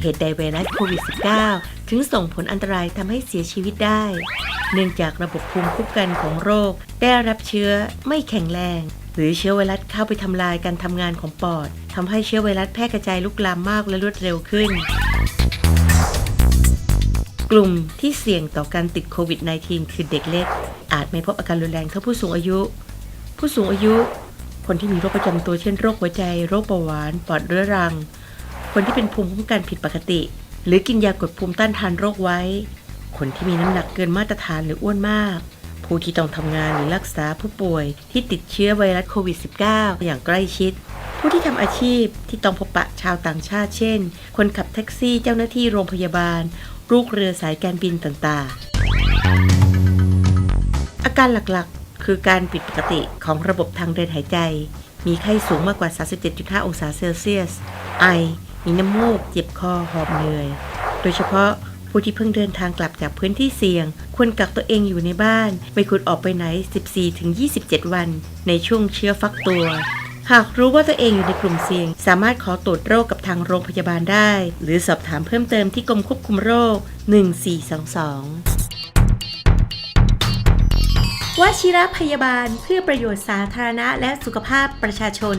เหตุใดไวรัสโควิด -19 ถึงส่งผลอันตรายทำให้เสียชีวิตได้ เนื่องจากระบบภูมิคุ้มกันของโรค ได้รับเชื้อไม่แข็งแรง หรือเชื้อไวรัสเข้าไปทำลายการทำงานของปอดทำให้เชื้อไวรัสแพร่กระจายลุกลามมากและรวดเร็วขึ้น กลุ่มที่เสี่ยงต่อการติดโควิด -19 คือเด็กเล็ก อาจไม่พบอาการรุนแรงเท่าผู้สูงอายุ ผู้สูงอายุ คนที่มีโรคประจำตัวเช่นโรคหัวใจ โรคเบาหวาน ปอดเรื้อรัง คนที่เป็นภูมิคุ้มกันผิดปกติ หรือกินยากดภูมิต้านทานโรคไว้ คนที่มีน้ำหนักเกินมาตรฐานหรืออ้วนมาก ผู้ที่ต้องทำงานหรือรักษาผู้ป่วยที่ติดเชื้อไวรัสโควิด -19 อย่างใกล้ชิด ผู้ที่ทำอาชีพที่ต้องพบปะชาวต่างชาติเช่น คนขับแท็กซี่เจ้าหน้าที่โรงพยาบาล ลูกเรือสายการบินต่างๆ อาการหลักๆ คือการผิดปกติของระบบทางเดินหายใจมีไข้สูงมากกว่า 37.5 องศาเซลเซียส ไอ มีน้ำมูก เจ็บคอ หอบเหนื่อย โดยเฉพาะผู้ที่เพิ่งเดินทางกลับจากพื้นที่เสี่ยง ควรกักตัวเองอยู่ในบ้าน ไม่ควรออกไปไหน 14-27 วัน ในช่วงเชื้อฟักตัว หากรู้ว่าตัวเองอยู่ในกลุ่มเสี่ยง สามารถขอตรวจโรคกับทางโรงพยาบาลได้ หรือสอบถามเพิ่มเติมที่กรมควบคุมโรค 1422วชิระพยาบาลเพื่อประโยชน์สาธารณะและสุขภาพประชาชน